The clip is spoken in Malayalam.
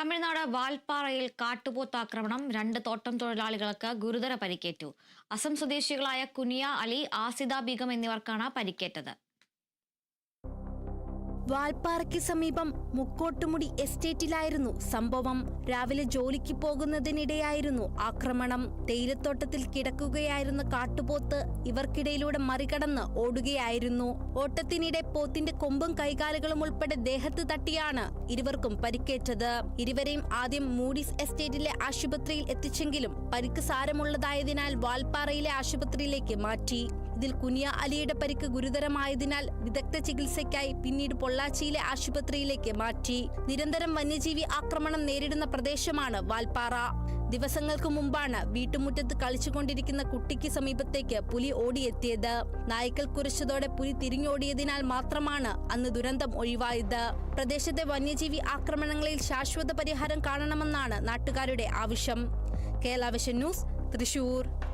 തമിഴ്നാട് വാൽപ്പാറയിൽ കാട്ടുപോത്താക്രമണം രണ്ട് തോട്ടം തൊഴിലാളികൾക്ക് ഗുരുതര പരിക്കേറ്റു. അസം സ്വദേശികളായ കുനിയ അലി ആസിദ ബീഗം എന്നിവർക്കാണ് പരിക്കേറ്റത്. വാൽപ്പാറയ്ക്ക് സമീപം മുക്കോട്ടുമുടി എസ്റ്റേറ്റിലായിരുന്നു സംഭവം. രാവിലെ ജോലിക്ക് പോകുന്നതിനിടെയായിരുന്നു ആക്രമണം. തേയിലത്തോട്ടത്തിൽ കിടക്കുകയായിരുന്ന കാട്ടുപോത്ത് ഇവർക്കിടയിലൂടെ മറികടന്ന് ഓടുകയായിരുന്നു. ഓട്ടത്തിനിടെ പോത്തിന്റെ കൊമ്പും കൈകാലുകളും ഉൾപ്പെടെ ദേഹത്ത് തട്ടിയാണ് ഇരുവർക്കും പരിക്കേറ്റത്. ഇരുവരെയും ആദ്യം മൂഡീസ് എസ്റ്റേറ്റിലെ ആശുപത്രിയിൽ എത്തിച്ചെങ്കിലും പരിക്ക് സാരമുള്ളതായതിനാൽ വാൽപ്പാറയിലെ ആശുപത്രിയിലേക്ക് മാറ്റി. ഇതിൽ കുനിയ അലിയുടെ പരിക്ക് ഗുരുതരമായതിനാൽ വിദഗ്ധ ചികിത്സയ്ക്കായി പിന്നീട് പൊള്ളാച്ചിയിലെ ആശുപത്രിയിലേക്ക് മാറ്റി. നിരന്തരം വന്യജീവി ആക്രമണം നേരിടുന്ന പ്രദേശമാണ് വാൽപ്പാറ. ദിവസങ്ങൾക്ക് മുമ്പാണ് വീട്ടുമുറ്റത്ത് കളിച്ചുകൊണ്ടിരിക്കുന്ന കുട്ടിക്ക് സമീപത്തേക്ക് പുലി ഓടിയെത്തിയത്. നായ്ക്കൾ കുരച്ചതോടെ പുലി തിരിഞ്ഞോടിയതിനാൽ മാത്രമാണ് അന്ന് ദുരന്തം ഒഴിവായത്. പ്രദേശത്തെ വന്യജീവി ആക്രമണങ്ങളിൽ ശാശ്വത പരിഹാരം കാണണമെന്നാണ് നാട്ടുകാരുടെ ആവശ്യം. Kerala Vision News Thrissur.